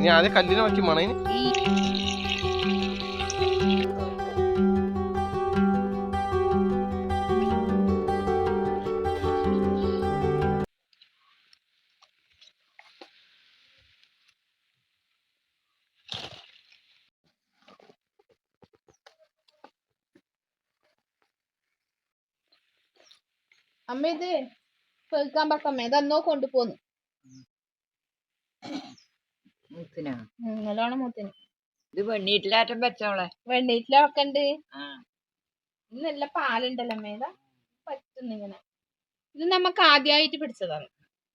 ഇനി ആദ്യം കല്ലിനെ വയ്ക്കും മണയിന് അമ്മ ഇത് കേൾക്കാൻ പക്കമ്മ ഇതന്നോ കൊണ്ടുപോന്നു. മൂത്തിനാ? നല്ലോണം മൂത്തിന്. ഇത് വെണ്ണീറ്റിലാറ്റം വെച്ചോളെ വെണ്ണീറ്റില വെക്കണ്ട് ആ. ഇത് നല്ല പാലുണ്ടല്ലോ മേത പറ്റുന്നിങ്ങനെ. ഇത് നമുക്ക് ആദ്യമായിട്ട് പിടിച്ചതാണ്.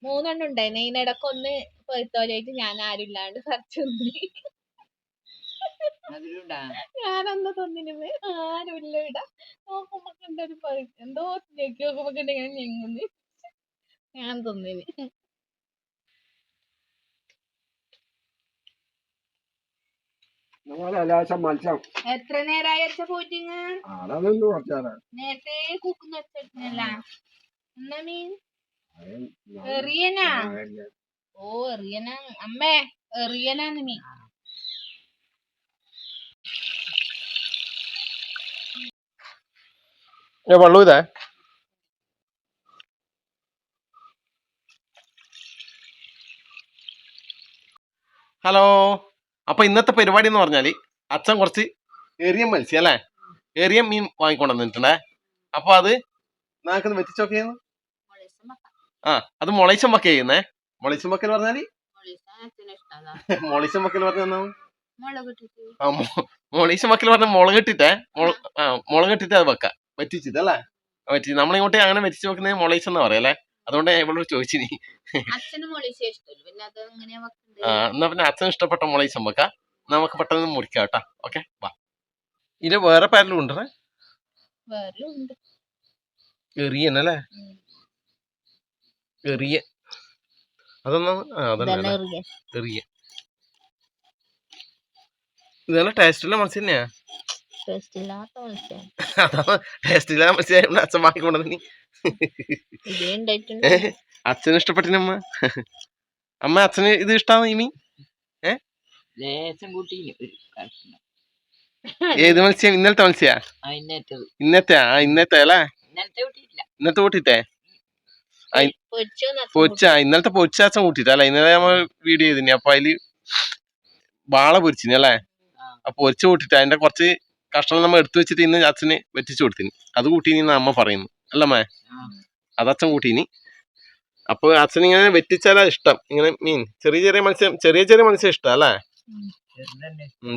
മൂന്നെണ്ണം ഉണ്ടായിരുന്നു ഇതിനിടക്ക് ഒന്ന് പഴുത്തോലായിട്ട് ഞാൻ ആരും ഇല്ലാണ്ട് പറിച്ചു ഞാനന്ന് തിന്നിനുമേ ആരും ഇല്ല ഇട നോക്കുമ്പോ കണ്ടൊരു എന്തോ ഞെക്കി നോക്കുമ്പോ കണ്ട് ഇങ്ങനെ ഞെങ്ങുന്നു. ഞാൻ തിന്നിന്. ലേശം മത്സ്യം. എത്ര നേരായി അച്ഛ പോയിട്ടിങ് അതൊന്നും കുറച്ചാണ് നേരത്തെ കുക്കുന്ന വെച്ചിട്ടില്ല എന്നാ മീൻ? എറിയനാ? ഓ എറിയനാ. അമ്മേ എറിയനാന്ന് മീൻ. ഏ വെള്ളം ഇതേ. ഹലോ. അപ്പൊ ഇന്നത്തെ പരിപാടി എന്ന് പറഞ്ഞാൽ അച്ഛൻ കുറച്ച് എറിയം മത്സ്യം അല്ലേ? എറിയം മീൻ വാങ്ങിക്കൊണ്ടുവന്നിട്ടുണ്ടേ അപ്പൊ അത് നാക്കൊന്ന് വെറ്റിച്ചോക്കെയെന്ന് ആ അത് മുളയിച്ചം വക്ക ചെയ്യുന്നേ. മുളയിച്ചം വക്കൽ പറഞ്ഞാൽ? മുളയിച്ചം വക്കൽ പറഞ്ഞാ ആ മുളീശം വക്കൽ പറഞ്ഞ മുളക് മുളകിട്ടിട്ട് മുള- ആ മുളക് ഇട്ടിട്ട് അത് വെക്കാം. വറ്റിച്ചിട്ട് അല്ലേ വറ്റി നമ്മളിങ്ങോട്ട് അങ്ങനെ വെറ്റിച്ച് വെക്കുന്നത് മുളീശം എന്നാ പറയാ അല്ലേ? അതുകൊണ്ട് ഞാൻ ഇവളോട് ചോദിച്ചു നീ അത് എന്നാ പിന്നെ അച്ഛന് ഇഷ്ടപ്പെട്ട മോളി ചമ്മക്ക നമുക്ക് പെട്ടെന്ന് മുറിക്കാം കേട്ടാ. ഓക്കെ വാ ഇത് വേറെ പാരലും ഉണ്ട്? എറിയനല്ലേ എറിയ അതൊന്നും? അതൊന്നാ? എറിയ ഇതല്ല ടേസ്റ്റുള്ള മത്സ്യം തന്നെയാ. ടേസ്റ്റ് ഇല്ലാത്ത മത്സ്യം അച്ഛൻ വാങ്ങിക്കൊണ്ടു ഇതേ ഉണ്ടായിട്ടുണ്ട് അച്ഛന് ഇഷ്ടപ്പെട്ടിനമ്മ അമ്മ? അച്ഛന് ഇത് ഇഷ്ടാണ് ഈ മീൻ ഏത് മത്സ്യം? ഇന്നലത്തെ മത്സ്യ? ഇന്നത്തെ ആ ഇന്നത്തെ അല്ലേ? ഇന്നത്തെ കൂട്ടിട്ടേ പൊരിച്ചു പൊച്ച ഇന്നലത്തെ പൊച്ച അച്ഛൻ കൂട്ടിട്ട് അല്ല? ഇന്നലെ നമ്മൾ വീഡിയോ ചെയ്തിനി അപ്പൊ അതിൽ വാള പൊരിച്ചിനി അല്ലേ. അപ്പൊ പൊരിച്ച് കൂട്ടിട്ട് അതിന്റെ കുറച്ച് കഷ്ണം നമ്മൾ എടുത്തു വെച്ചിട്ട് ഇന്ന് അച്ഛന് വെറ്റിച്ചു കൊടുത്തിന്. അത് കൂട്ടിന്ന് എന്ന് അമ്മ പറയുന്നു. അല്ലമ്മേ അതച്ഛൻ അത് അച്ഛൻ കൂട്ടീനി. അപ്പൊ അച്ഛൻ ഇങ്ങനെ വെറ്റിച്ചാലാ ഇഷ്ടം. ഇങ്ങനെ മീൻ ചെറിയ ചെറിയ മത്സ്യം ചെറിയ ചെറിയ മത്സ്യം ഇഷ്ടം അല്ലേ?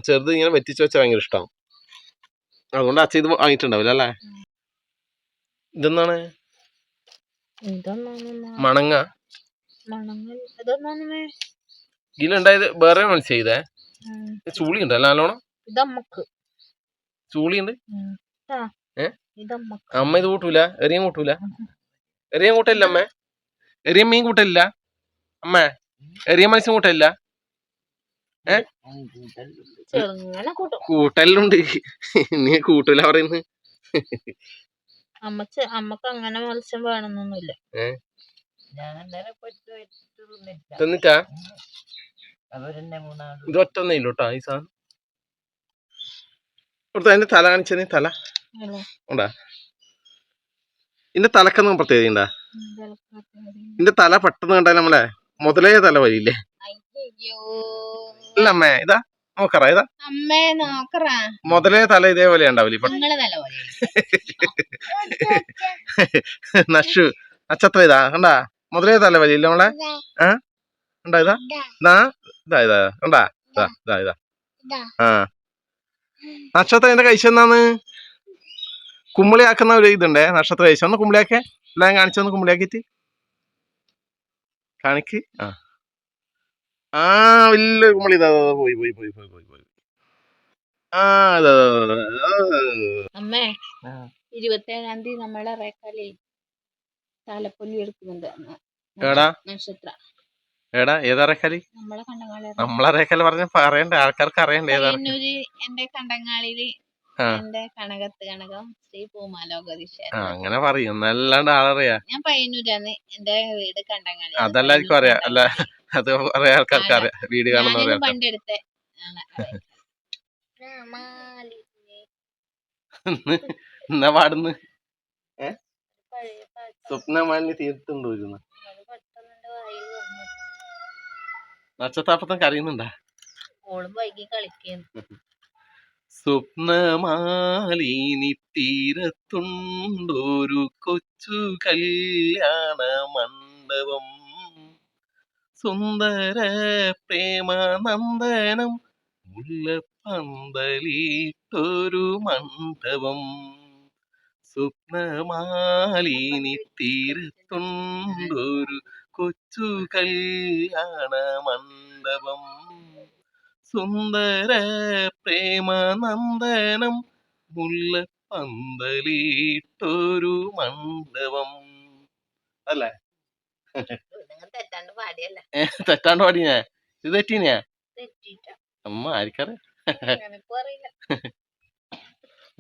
ചെറുത് ഇങ്ങനെ വെറ്റിച്ച് വെച്ചാൽ ഭയങ്കര ഇഷ്ടം. അതുകൊണ്ട് അച്ഛൻ ഇത് വാങ്ങിയിട്ടുണ്ടാവില്ല അല്ലേ? ഇതെന്താണ്? മണങ്ങ. ഇതിലുണ്ടായത് വേറെ മത്സ്യം ചെയ്തേ ചൂളി ഉണ്ട് അല്ല നല്ലോണം? ചൂളി ഉണ്ട് അമ്മ ഇത് കൂട്ടൂല എറിയാൻ കൂട്ടൂല. എറിയാൻ കൂട്ടില്ല അമ്മ. എറിയ മീൻ കൂട്ടില്ല അമ്മ എറിയ മത്സ്യം കൂട്ടില്ല കൂട്ടലുണ്ട്. നീ കൂട്ടൂല പറയുന്നു അമ്മച്ച് അമ്മയ്ക്ക് അങ്ങനെ മത്സ്യം വേണമെന്നൊന്നുമില്ല തന്നിട്ടാ? അവരെന്നെ മൂന്നാളും. ഇത് ഒറ്റ ഒന്നേ കേട്ടോ ഈ സാധനം. അതിന്റെ തല കാണിച്ചത് തല? ഉണ്ടാ? ഇതിന്റെ തലക്കൊന്നും പ്രത്യേകത ഉണ്ടാ ഇതിന്റെ തല പെട്ടെന്ന് കണ്ടാൽ നമ്മളെ മുതലേ തല വരില്ലേ? അയ്യോ ഇല്ല അമ്മേ ഇതാ നോക്കറ ഇതാ. അമ്മേ നോക്കറാ. മുതലേ തല ഇതേപോലെ ഉണ്ടാവില്ലേ? നഷു നക്ഷത്രം ഇതാ കണ്ടാ? മുതലേ തല വലിയില്ല നമ്മളെ? ആ കണ്ടാ ഇതാ? ഇതാ. ഇതാ ഇതാ കണ്ടാ? ഇതാ ഇതാ. ഇതാ ആ. നക്ഷത്രം എന്റെ കഴിച്ചെന്നാന്ന് കുമ്പിളിയാക്കുന്ന ഒരു ഇതുണ്ടേ നക്ഷത്ര കഴിച്ച ഒന്ന് കുമ്പിളിയാക്കേ എല്ലാം കാണിച്ചു ഒന്ന് കുമ്പിളിയാക്കിട്ട് കാണിക്ക്. ആ. ആ വലിയ കുമ്പിളി ഇതാ പോയി പോയി പോയി പോയി പോയി പോയി. ആ ഇതാ. അമ്മേ. ഇരുപത്തേഴാം തീയതി നമ്മളെ റേക്കാലേ താലപ്പൊലി എടുക്കുന്നുണ്ട് എടാ. നക്ഷത്ര. എടാ റേക്കാലി നമ്മളെ കണ്ടങ്ങാളി നമ്മളറേക്കാൽ പറഞ്ഞ പറയണ്ടേ. ആൾക്കാർക്ക് അറിയണ്ടേ ഏതാ? എന്റെ കണ്ടങ്ങാളിൽ ആ. എന്റെ കണകത്ത് കണകം ശ്രീ പൂമാലോകദിശ ആ അങ്ങനെ പറയും. എന്നല്ലാണ്ട് ആളറിയാ. ഞാൻ പയ്യന്നൂരാന്ന് എന്റെ വീട് കണ്ടങ്ങാടി. അതെല്ലാവർക്കും അറിയാം. അല്ല അത് കുറെ ആൾക്കാർക്ക് അറിയാം. വീട് കാണുന്ന പണ്ടെടുത്ത എന്നാ പാടുന്നു. സ്വപ്നമാലിന് തീർത്തുണ്ടോ ഇരുന്ന് നക്ഷത്താപ്പത്തം കരയുന്നുണ്ടാ? ഓളും വൈകി കളിക്കുന്നു. സ്വപ്നമാലിനി തീരത്തുണ്ടൊരു കൊച്ചു കല്യാണ മണ്ഡപം. സുന്ദര പ്രേമാനന്ദനം മുല്ലപ്പന്തലിട്ടൊരു മണ്ഡപം. സ്വപ്നമാലിനി തീരത്തുണ്ടൊരു കൊച്ചു കല്യാണ മണ്ഡപം. സുന്ദര പ്രേമനന്ദനം മുല്ല പന്തലിട്ടൊരു മണ്ഡപം. അല്ലേ? നിങ്ങൾ തെറ്റാണ്ട് പാടിയല്ല? ഞാൻ. ഇത് തെറ്റീനാ തെറ്റിട്ട അമ്മ ആർക്കറിയ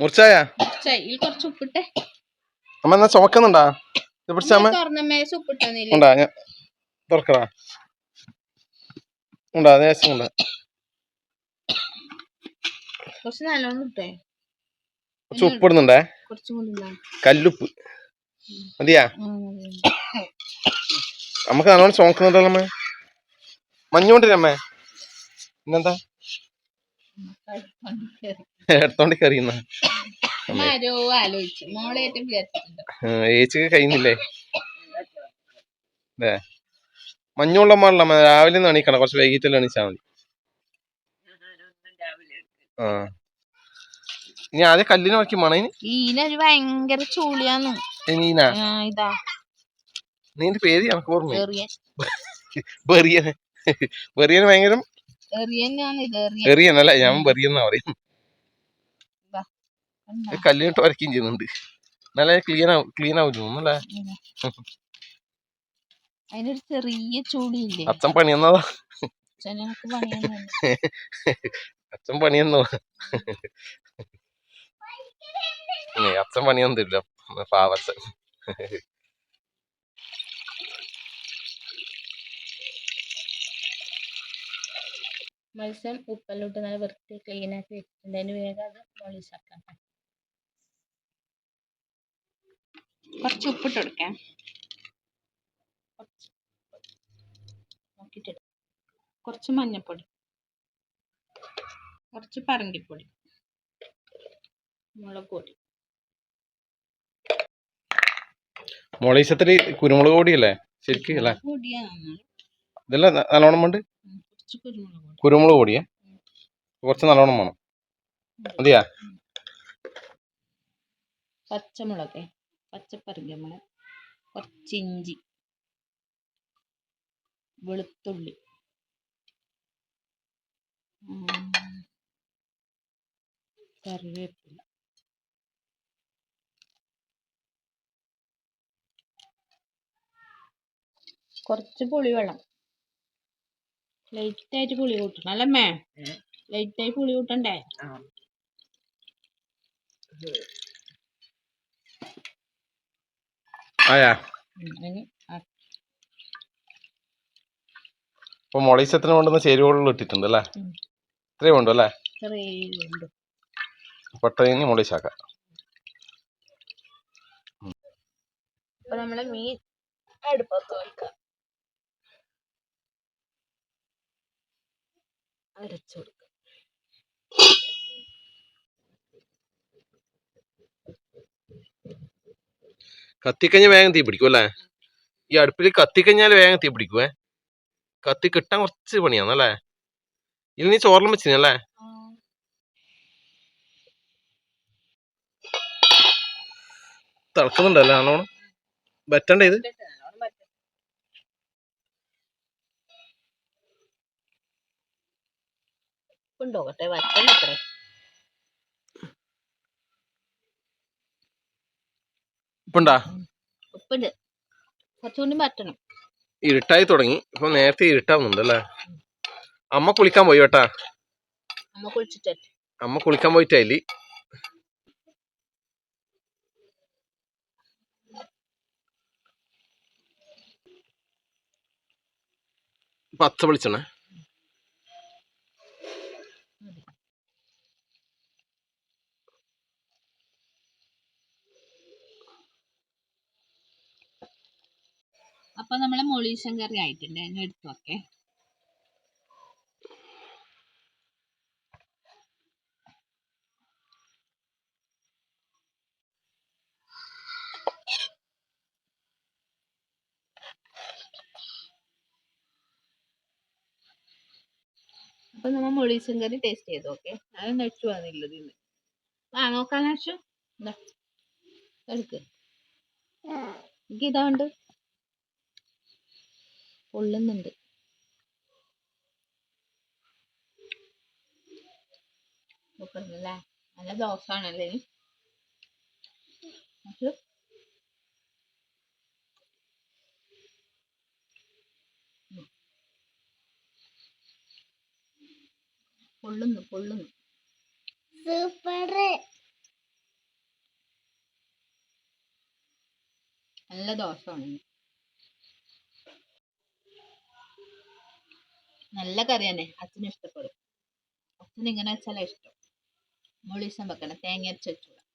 മുറിച്ചായ? കുറച്ച് ഉപ്പിട്ടെ. അമ്മ എന്നാ ചുമക്കുന്നുണ്ടാ? ഞാൻ തുറക്കടാ. ഉണ്ടാ? ദേശം ഉണ്ടാ കുറച്ച് നല്ലോണം ഇട്ടേ. കുറച്ച് ഉപ്പിടുന്നുണ്ടേ? കുറച്ചും കൂടി കല്ലുപ്പ്. മതിയാ. നമുക്ക് നല്ലോണം ചോക്കുന്നുണ്ടല്ലോ അമ്മേ. മഞ്ഞോണ്ടിരമ്മേ പിന്നെന്താ? എടുത്തോണ്ട് കറിയുന്ന ഏച്ചിക്ക് കഴിയുന്നില്ലേ? അല്ലേ മഞ്ഞുള്ള മാറില്ല അമ്മ? രാവിലെ എണീക്കണം. കുറച്ച് വൈകിട്ടല്ലേ എണീച്ചാൽ മതി. ആ. ഇനി ആദ്യം കല്ലിന് നോക്കി മണയിന് ഈനൊരു ഭയങ്കര ചൂളിയാന്ന് ഇതാ. നീന്റെ പേര് എനിക്ക് ഓർമ്മ ബെറിയന്. ബെറിയന് ഭയങ്കര എറിയൻ ഞാൻ ബെറിയെന്നാ പറയും. കല്ലിനിട്ട് വരയ്ക്കുകയും ചെയ്യുന്നുണ്ട്. നല്ല ക്ലീൻ ആവും ക്ലീൻ ആവും തോന്നുന്നല്ലേ. അതിനൊരു ചെറിയ ചൂടിയില്ലേ അച്ഛൻ പണിയെന്നതാ. അച്ഛൻ പണിയെന്നോ അച്ഛൻ പണിയൊന്നും ഇല്ല പാവച്ചൻ മത്സ്യം ഉപ്പെല്ലിട്ട് നല്ല വൃത്തി ക്ലീൻ ആക്കി വെച്ചിട്ടുണ്ട് അതിന് വേഗം അത് മോളിസാക്കാം. കുറച്ച് ഉപ്പിട്ട് കൊടുക്കാം. നോക്കിയിട്ടിടാം കുറച്ച് മഞ്ഞപ്പൊടി. കുറച്ച് പറങ്കിപ്പൊടി. മുളക് പൊടി. മൊളീശത്തിൽ കുരുമുളക് പൊടിയല്ലേ? ശരിക്കും അല്ലേ? ഇതല്ല നല്ലോണം വേണ്ട? കുരുമുളക് പൊടി. പൊടിയേ? കുറച്ച് നല്ലോണം വേണം. മതിയാ? പച്ചമുളക് പച്ചപ്പറിക കുറച്ച് ഇഞ്ചി. വെളുത്തുള്ളി. കറിവേപ്പില. കുറച്ച് പുളിവെള്ളം ലൈറ്റ് ആയിട്ട് പുളി കൂട്ടണം അല്ലമ്മേ? ലൈറ്റ് ആയി പുളി കൂട്ടണ്ടേ? ആയാ. ഇപ്പൊ മൊളീശത്തിന് കൊണ്ടുവന്ന ചേരുവകളിൽ ഇട്ടിട്ടുണ്ട് അല്ലേ. ഇത്രയും ഉണ്ടോ അല്ലേ? പെട്ടെന്ന് മൊളീശാക്കാം അപ്പൊ നമ്മളെ മീൻ അടുപ്പത്ത് വെക്കാം. അരച്ചു കൊടുക്കുക കത്തിക്കഴിഞ്ഞാൽ വേഗം തീ പിടിക്കും അല്ലേ? ഈ അടുപ്പിൽ കത്തിക്കഴിഞ്ഞാൽ വേഗം തീ പിടിക്കുവേ. കത്തി കിട്ടാൻ കുറച്ച് പണിയാണല്ലേ ഇതിൽ നീ ചോറിലും വെച്ചിനല്ലേ തിളക്കുന്നുണ്ടല്ലേ നല്ലോണം? വെറ്റണ്ടേ ഇത്? കൊണ്ടുപോകട്ടെ വറ്റണത്രേ ഇരുട്ടായി തുടങ്ങി. ഇപ്പൊ നേരത്തെ ഇരുട്ടാവുന്നുണ്ടല്ലേ അമ്മ കുളിക്കാൻ പോയി വേട്ടാ അമ്മ അമ്മ കുളിക്കാൻ പോയിട്ടായില്ലേ പച്ച വിളിച്ചണേ നമ്മളെ മൊളീഷൻ കറി ആയിട്ടുണ്ട്. അങ്ങ് എടുത്തു വെക്കേ അപ്പൊ നമ്മ മൊളീഷൻ കറി ടേസ്റ്റ് ചെയ്ത് ഓക്കെ അത് നെച്ചു വന്നില്ലത് ഇന്ന് ആ നോക്കാൻ നെച്ചു എടുക്ക്. എനിക്ക് ഇതാണ്ട് പൊള്ളുന്നുണ്ട്. നോക്കണല്ലേ നല്ല ദോശ ആണല്ലേ? ഉം. പൊള്ളുന്നു സൂപ്പർ നല്ല ദോഷമാണ് നല്ല കറി തന്നെ അച്ഛന് ഇഷ്ടപ്പെടും. അച്ഛന് ഇങ്ങനെ വെച്ചാലേ ഇഷ്ടം. മുളീസം വെക്കണം തേങ്ങ അരച്ച് വെച്ചോളാം